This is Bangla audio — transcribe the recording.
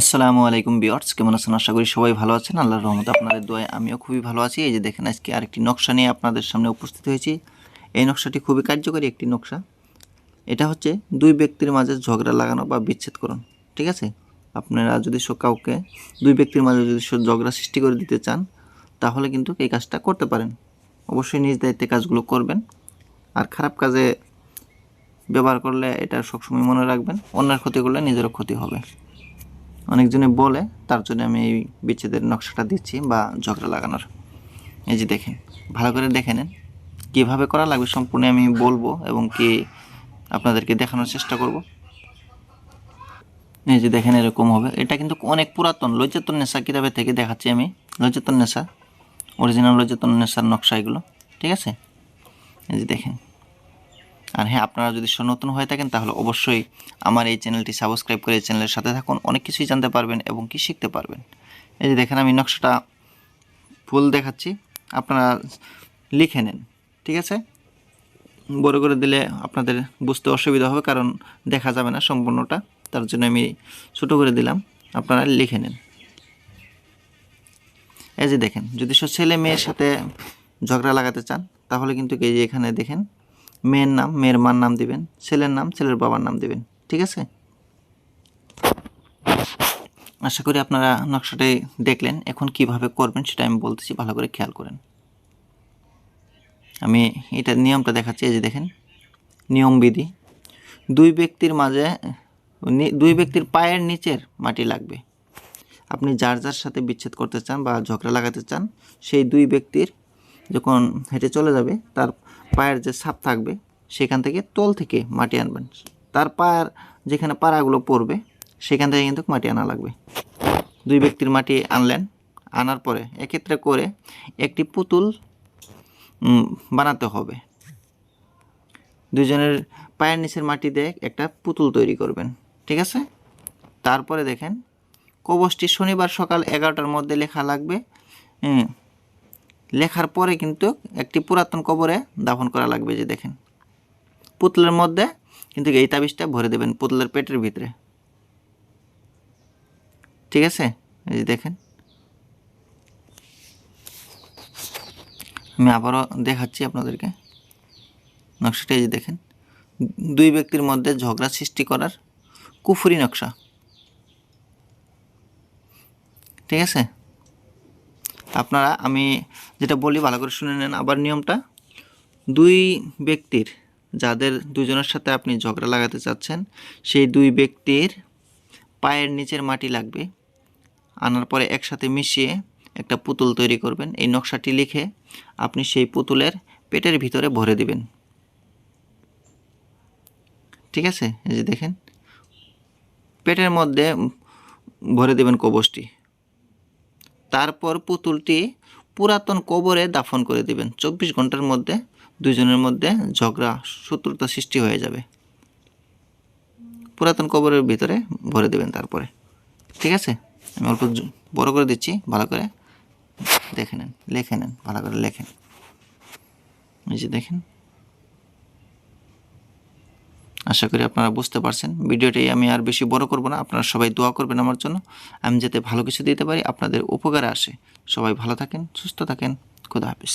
আসসালামু আলাইকুম বিয়ার্স কেমন আছেন? আশা করি সবাই ভালো আছেন। আল্লাহর রহমতে আপনাদের দোয়ায় আমিও খুবই ভালো আছি। এই যে দেখেন, আজকে আরেকটি নকশা নিয়ে আপনাদের সামনে উপস্থিত হয়েছি। এই নকশাটি খুবই কার্যকরী একটি নকশা। এটা হচ্ছে দুই ব্যক্তির মাঝে ঝগড়া লাগানো বা বিচ্ছেদ করুন ঠিক আছে? আপনারা যদি কাউকে দুই ব্যক্তির মাঝে যদি ঝগড়া সৃষ্টি করে দিতে চান, তাহলে কিন্তু এই কাজটা করতে পারেন। অবশ্যই নিজ দায়িত্বে কাজগুলো করবেন। আর খারাপ কাজে ব্যবহার করলে এটা সবসময় মনে রাখবেন। অন্যের ক্ষতি করলে নিজেরও ক্ষতি হবে। অনেকজনে বলে, তার জন্য আমি এই বিচ্ছেদের নকশাটা দিচ্ছি বা ঝগড়া লাগানোর। এই যে দেখেন, ভালো করে দেখে নেন, কীভাবে করা লাগবে সম্পূর্ণ আমি বলব এবং কি আপনাদেরকে দেখানোর চেষ্টা করব। এই যে দেখেন এরকম হবে। এটা কিন্তু অনেক পুরাতন লজ্জাতন নেশা কিতাবের থেকে দেখাচ্ছি আমি। লজ্জাতন নেশা অরিজিনাল লজ্জাতন নেশার নকশা এগুলো, ঠিক আছে? এই যে দেখেন। আর হ্যাঁ আপনারা যদি নতুন হয়ে থাকেন, তাহলে অবশ্যই আমার এই চ্যানেলটি সাবস্ক্রাইব করে এই চ্যানেলের সাথে থাকুন। অনেক কিছুই জানতে পারবেন এবং কি শিখতে পারবেন। এই যে দেখেন, আমি নকশাটা ফুল দেখাচ্ছি। আপনারা লিখে নেন, ঠিক আছে? বড় করে দিলে আপনাদের বুঝতে অসুবিধা হবে, কারণ দেখা যাবে না সম্পূর্ণটা। তার জন্য আমি ছোটো করে দিলাম। আপনারা লিখে নেন। এই যে দেখেন, যদি ছেলে মেয়ের সাথে ঝগড়া লাগাতে চান, তাহলে কিন্তু এই যে এখানে দেখেন মেয়ের নাম, মেয়ের মার নাম দিবেন, ছেলের নাম, ছেলের বাবার নাম দিবেন, ঠিক আছে? আশা করি আপনারা নকশাটাই দেখলেন, এখন কীভাবে করবেন সেটা আমি বলতেছি, ভালো করে খেয়াল করেন। আমি এটা নিয়মটা দেখাচ্ছি, এই যে দেখেন নিয়মবিধি দুই ব্যক্তির মাঝে দুই ব্যক্তির পায়ের নিচের মাটি লাগবে। আপনি যার যার সাথে বিচ্ছেদ করতে চান বা ঝগড়া লাগাতে চান, সেই দুই ব্যক্তির যখন হেঁটে চলে যাবে, তার পায়ের যে ছাপ থাকবে, সেখান থেকে তল থেকে মাটি আনবেন। তার পায়ের যেখানে পাড়াগুলো পড়বে, সেখান থেকে কিন্তু মাটি আনা লাগবে। দুই ব্যক্তির মাটি আনলেন, আনার পরে এক্ষেত্রে করে একটি পুতুল বানাতে হবে। দুজনের পায়ের নিচের মাটি দিয়ে একটা পুতুল তৈরি করবেন, ঠিক আছে? তারপরে দেখেন, কবচটি শনিবার সকাল এগারোটার মধ্যে লেখা লাগবে লেখার পরে কিন্তু একটি পুরাতন কবরে দাফন করা লাগবে, যে দেখেন। পুতুলের মধ্যে কিন্তু এই তাবিজটা ভরে দেবেন পুতলের পেটের ভিতরে। ঠিক আছে? এই যে দেখেন। আমি আবারও দেখাচ্ছি আপনাদেরকে। নকশাটা এই যে দেখেন। দুই ব্যক্তির মধ্যে ঝগড়া সৃষ্টি করার কুফুরি নকশা। ঠিক আছে? আপনারা, আমি যেটা বলি, ভালো করে শুনে নেন আবার নিয়মটা। দুই ব্যক্তির, যাদের দুজনের সাথে আপনি ঝগড়া লাগাতে চাচ্ছেন, সেই দুই ব্যক্তির পায়ের নিচের মাটি লাগবে। আনার পরে একসাথে মিশিয়ে একটা পুতুল তৈরি করবেন। এই নকশাটি লিখে আপনি সেই পুতুলের পেটের ভিতরে ভরে দিবেন। ঠিক আছে? এই যে দেখেন। পেটের মধ্যে ভরে দেবেন কবচটি তারপর পুতুলটি পুরাতন কবরে দাফন করে দিবেন। চব্বিশ ঘণ্টার মধ্যে দুজনের মধ্যে ঝগড়া, শত্রুতা সৃষ্টি হয়ে যাবে। পুরাতন কবরের ভিতরে ভরে দেবেন তারপরে। ঠিক আছে? আমি অল্প বড় করে দিচ্ছি, ভালো করে দেখে নেন, লেখে নেন, ভালো করে লেখেন এই যে দেখেন। আশা করি আপনারা বুঝতে পারছেন। ভিডিওটি আমি আর বেশি বড় করব না, আপনারা সবাই দোয়া করবেন আমার জন্য। আমি যাতে ভালো কিছু দিতে পারি, আপনাদের উপকারে আসে। সবাই ভালো থাকেন, সুস্থ থাকেন। খুদা হাফিজ।